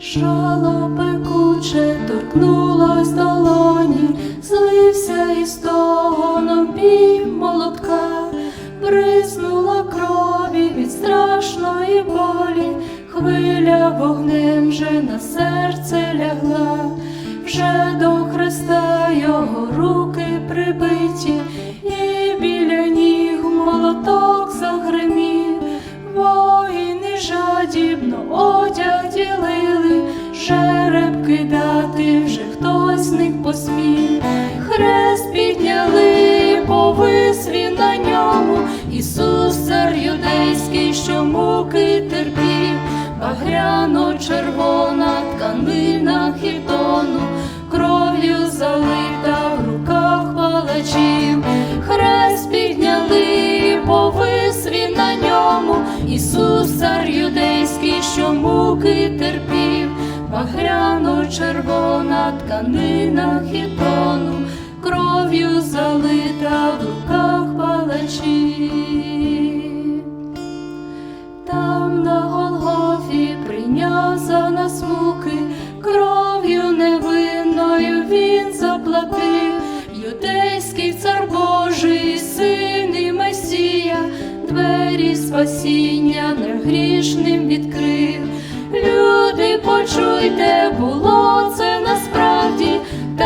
Жало пекуче торкнулось долоні, злився із того бій молотка, бризнула крові від страшної болі, хвиля вогнем вже на серце лягла, вже до Христа його руки них. Хрест підняли, повис він на ньому, Ісус цар юдейський, що муки терпів, багряно-червона тканина хітону, кров'ю залита в руках палачів. Хрест підняли, повис він на ньому, Ісус цар юдейський, що муки терпів, тканина хітону, кров'ю залита в руках палачів. Там на Голгофі прийняв за нас кров'ю невинною він заплатив, юдейський цар Божий, син і Месія, двері спасіння негрішним відкрив. Люди, почуйте, було це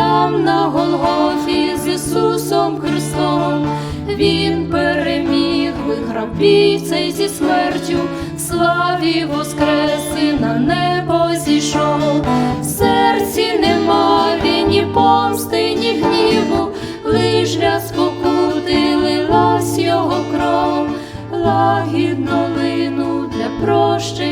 там на Голгофі з Ісусом Христом. Він переміг, виграв бій зі смертю, в славі воскрес і на небо зійшов. В серці нема ні помсти, ні гніву, лиш для спокути лилась його кров, лагідно лину для прощення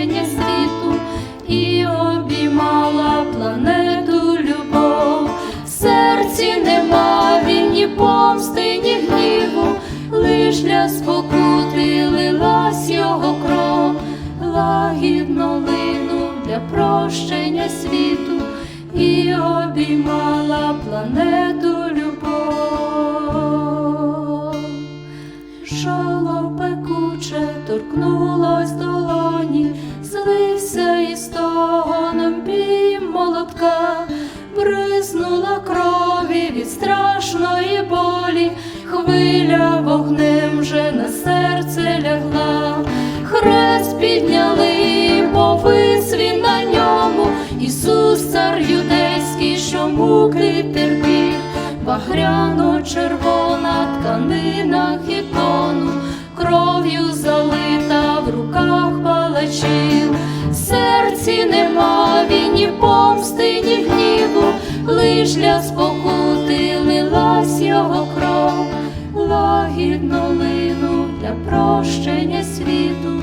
лагідно лину для прощення світу і обіймала планету любов. Жало пекуче торкнулось долоні, злився із стогоном бій молотка, бризнула крові від страшної болі, хвиля вогнем вже на серце лягла, хрест підняли, повис він на ньому, Ісус цар юдейський, що муки терпів, багряно-червона тканина хітону, кров'ю залита в руках палачів, в серці нема він ні помсти, ні гніву, лиш для спокути лилась його кров, лагідно для прощення світу